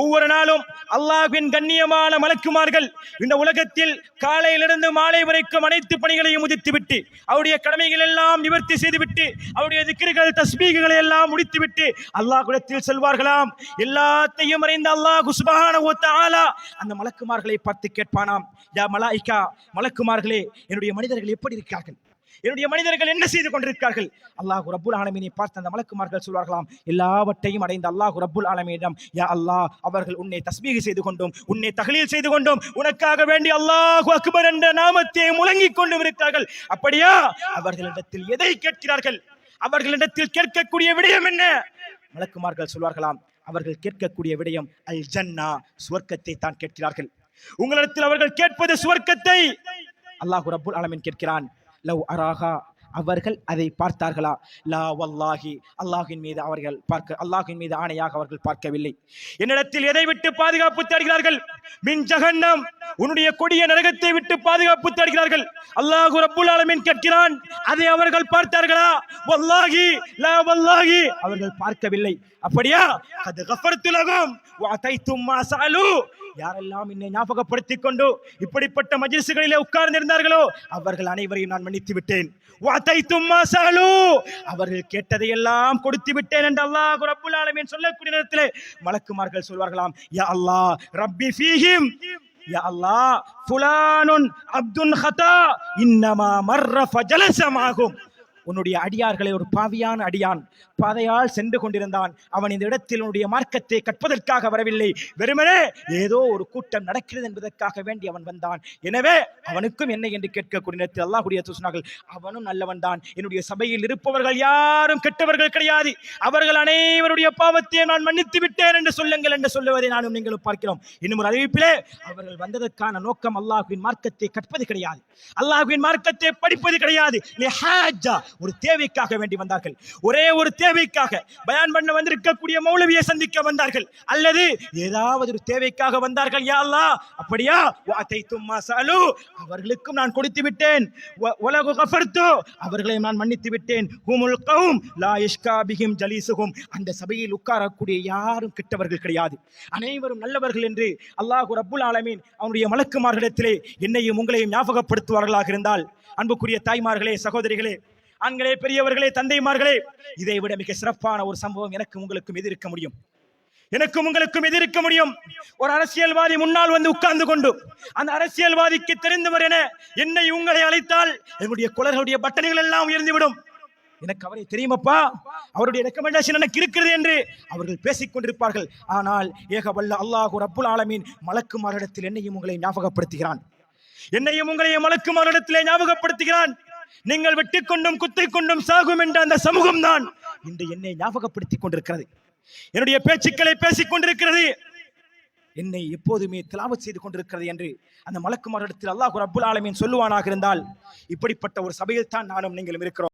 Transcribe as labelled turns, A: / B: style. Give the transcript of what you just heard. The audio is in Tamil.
A: ஒவ்வொரு நாளும் அல்லாஹ்வின் கண்ணியமான மலக்குமார்கள் இந்த உலகத்தில் காலையிலிருந்து மாலை வரைக்கும் அனைத்து பணிகளையும் முதித்துவிட்டு அவருடைய கடமைகள் எல்லாம் நிவர்த்தி செய்துவிட்டு அவருடைய திக்கிர்கள் தஸ்பீகளை எல்லாம் முடித்துவிட்டு அல்லாஹ் குலத்தில் செல்வார்களாம். எல்லாத்தையும் அறிந்த அல்லாஹ் சுப்ஹானஹு வ அந்த மலக்குமார்களை பார்த்து கேட்பானாம். யா மலாய்க்கா மலக்குமார்களே என்னுடைய மனிதர்கள் எப்படி இருக்கிறார்கள்? என்னுடைய மனிதர்கள் என்ன செய்து கொண்டிருக்கிறார்கள்? அல்லாஹ் ரபுல் ஆலமீனை பார்த்து அந்த மலக்குமார்கள் சொல்வார்களாம் எல்லாவற்றையும் அடைந்த அல்லாஹ் ரபுல் ஆலமீனிடம் யா அல்லாஹ் அவர்கள் உன்னை தஸ்மீக செய்து கொண்டும் உன்னை தகலீல் செய்து கொண்டும் உனக்காக வேண்டி அல்லாஹ் அக்பர் என்ற நாமத்தை முழங்கிக் கொண்டும் இருக்கிறார்கள். அப்படியா? அவர்களிடத்தில் எதை கேட்கிறார்கள்? அவர்களிடத்தில் கேட்கக்கூடிய விடயம் என்ன? மலக்குமார்கள் சொல்வார்களாம் அவர்கள் கேட்கக்கூடிய விடயம் அல் ஜன்னா சுவர்க்கத்தை தான் கேட்கிறார்கள். உங்களிடத்தில் அவர்கள் கேட்பது சுவர்க்கத்தை? அல்லாஹ் ரபுல் ஆலமின் கேட்கிறான் லவ் அராகா அவர்கள் அதை பார்த்தார்களா? லா வல்லாஹி அல்லாஹின் மீது அவர்கள் பார்க்க அல்லாஹின் மீது ஆணையாக அவர்கள் பார்க்கவில்லை. என்னிடத்தில் எதை விட்டு பாதுகாப்பு தேடுகிறார்கள்? மின் ஜகன்னம் உன்னுடைய கொடிய நரகத்தை விட்டு பாதுகாப்பு தேடுகிறார்கள். அல்லாஹு ரப்புல் ஆலமின் கேட்கிறான் அதை அவர்கள் பார்த்தார்களா? வல்லாஹி லா வல்லாஹி. அவர்கள் பார்க்கவில்லை. அப்படியா? அது கஃபர்த்து லகும். மாசாலு யாரெல்லாம் என்னை ஞாபகப்படுத்திக் கொண்டு இப்படிப்பட்ட மஜிசுகளிலே உட்கார்ந்திருந்தார்களோ அவர்கள் அனைவரையும் நான் மன்னித்து விட்டேன் அவர்கள் கேட்டதை எல்லாம் அவர்கள் கேட்டதையெல்லாம் கொடுத்து விட்டேன் என்று அல்லாஹ் ரப்புல் ஆலமீன் சொல்லக்கூடிய நேரத்தில் மலக்குமார்கள் சொல்வார்களாம் யா அல்லாஹ் ரப்பி ஃபீஹிம். யா அல்லாஹ் ஃபுலானுன் அப்துன் ஹதா இன்னமா மர்ர ஃபஜலசமாகும் உன்னுடைய அடியார்களை ஒரு பாவியான அடியான் பாதையால் சென்று கொண்டிருந்தான். அவன் இந்த இடத்தில் உன்னுடைய மார்க்கத்தை கற்பதற்காக வரவில்லை. வெறுமனே ஏதோ ஒரு கூட்டம் நடக்கிறது என்பதற்காக வேண்டி அவன் வந்தான். எனவே அவனுக்கும் என்ன என்று கேட்கக்கூடிய நேரத்தில் அல்லாஹுடைய சொன்னார்கள் அவனும் நல்லவன் தான். என்னுடைய சபையில் இருப்பவர்கள் யாரும் கெட்டவர்கள் கிடையாது. அவர்கள் அனைவருடைய பாவத்தை நான் மன்னித்து விட்டேன் என்று சொல்லுங்கள் என்று சொல்லுவதை நானும் நீங்களும் பார்க்கிறோம். இன்னும் ஒரு அறிவிப்பிலே அவர்கள் வந்ததற்கான நோக்கம் அல்லாஹுவின் மார்க்கத்தை கற்பது கிடையாது. அல்லாஹுவின் மார்க்கத்தை படிப்பது கிடையாது. ஒரு தேவைக்காக வேண்டி வந்தார்கள். ஒரே ஒரு தேவைக்காக பயான் பண்ண வந்திருக்கக்கூடிய மௌலவியை சந்திக்க வந்தார்கள். அல்லது ஏதாவது ஒரு தேவைக்காக வந்தார்கள். யாழ்லா அப்படியா? வஅதைத்தும் மா சாலு அவர்களுக்கும் நான் கொடுத்து விட்டேன். வ- கஃபர்த்து. அவர்களை அவர்களையும் நான் மன்னித்து விட்டேன். ஹுமுல் கௌம் லா யஷ்கா பிஹிம் அந்த சபையில் உட்காரக்கூடிய யாரும் கெட்டவர்கள் கிடையாது. அனைவரும் நல்லவர்கள் என்று அல்லாஹ் ரப்புல் ஆலமீன் அவனுடைய மலக்குமார்களிடத்திலே என்னையும் உங்களையும் ஞாபகப்படுத்துவார்களாக இருந்தால். அன்புக்குரிய தாய்மார்களே சகோதரிகளே ஆண்களே பெரியவர்களே தந்தைமார்களே இதை விட மிக சிறப்பான ஒரு சம்பவம் எனக்கு உங்களுக்கும் எதிர்க்க முடியும். எனக்கும் உங்களுக்கும் எதிர்க்க முடியும். ஒரு அரசியல்வாதி முன்னால் வந்து உட்கார்ந்து கொண்டு அந்த அரசியல்வாதிக்கு தெரிந்தவர் என என்னை உங்களை அழைத்தால் என்னுடைய குலர்களுடைய பட்டணிகள் எல்லாம் உயர்ந்துவிடும். எனக்கு அவரை தெரியுமப்பா? அவருடைய ரெக்கமெண்டேஷன் எனக்கு இருக்கிறது என்று அவர்கள் பேசிக் கொண்டிருப்பார்கள். ஆனால் ஏக வல்ல அல்லாஹு ரப்புல் ஆலமீன் மலக்குமாரிடத்தில் என்னையும் உங்களை ஞாபகப்படுத்துகிறான். என்னையும் உங்களையும் மலக்குமாரிடத்திலே ஞாபகப்படுத்துகிறான். நீங்கள் வெட்டி கொண்டும் குத்திக் கொண்டும் சாகும் என்ற அந்த சமூகம் தான் இன்று என்னை ஞாபகப்படுத்திக் கொண்டிருக்கிறது. என்னுடைய பேச்சுக்களை பேசிக் கொண்டிருக்கிறது. என்னை எப்போதுமே திலாவத் செய்து கொண்டிருக்கிறது என்று அந்த மலக்குமாரிடத்தில் அல்லாஹ் அப்புல் ஆலமீன் சொல்லுவானாக இருந்தால் இப்படிப்பட்ட ஒரு சபையில் தான் நானும் நீங்களும் இருக்கிறோம்.